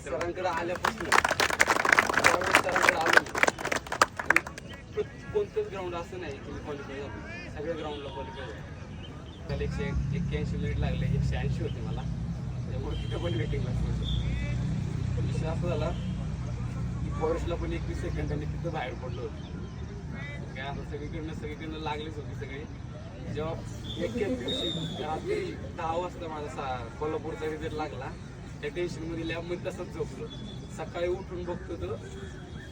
सरांकडे आल्यापासून सरांकडे आलो कोणतंच ग्राउंड असं नाही की मी क्वालिफाय झालो. सगळ्या ग्राउंडला क्वालिफाय झालो. त्याला एकशे एक्क्याऐंशी मिनिट लागले. एकशे ऐंशी होते मला. त्यामुळे तिथं पण वेटिंगला सोडलं पण विषय असा झाला की फॉरेस्टला पण एकवीस सेकंदांनी तिथं बाहेर पडलो होतो. काय आता सगळीकडनं सगळीकडनं लागलीच होती सगळी. जेव्हा एक्क्या दिवशी रात्री दहा वाजता माझा सा कोल्हापूरचा रिझल्ट लागला. त्या टेन्शनमध्ये लॅबमध्ये तसंच झोपलो. सकाळी उठून बघतो तर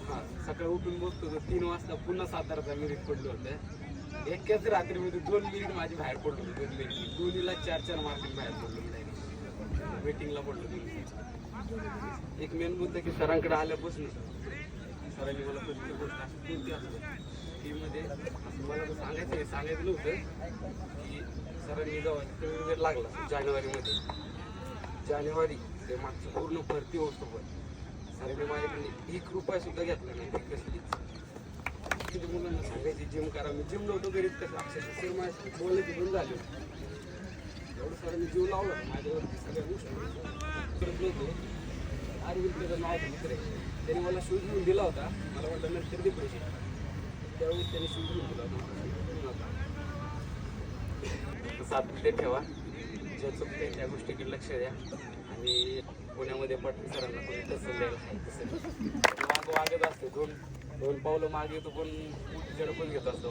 हां सकाळी उठून बघतो तर तीन वाजता पुन्हा साताराचा मिनिट पडलं होतं. एकाच रात्रीमध्ये दोन मिनिट माझी बाहेर पडलो दोन मिनिट दोन्हीला चार चार मार्किंग बाहेर पडलो वेटिंगला पडलो दोन्ही एक मेन मुद्दा की सरांकडे आल्यापासून सरांनी मला कोणती गोष्ट असं कोणती असते टीममध्ये असं मला तर सांगायचं आहे सांगायचं नव्हतं की सरांनी जेव्हा लागला जानेवारीमध्ये जानेवारी ते मागचं पूर्ण भरती होतो पण सरांनी माझ्याकडे एक रुपया सुद्धा घेतला नाही कसलीच. किती मुलांना सांगायची जिम करा. मी जिम नव्हतो करीत कसं अक्षरशः सर माझ्या बोलण्याची बंद झाली. एवढं एवढं सरांनी जीव लावला. माझ्यावरती सगळ्या गोष्टी करत नव्हतो. अरविंद नाव होतं मित्र. आहे. त्याने मला शूज घेऊन दिला होता. मला वाटलं नंतर दे पैसे. त्यावेळी त्याने शूज घेऊन दिला होता. सात मिनिटे ठेवा. जे चुकते त्या गोष्टीकडे लक्ष द्या. आणि पुण्यामध्ये पाटील सरांना कोणी तसं द्यायला आहे तसं मागं वागत असते दोन दोन पावलं मागे तो पण जडपण घेत असतो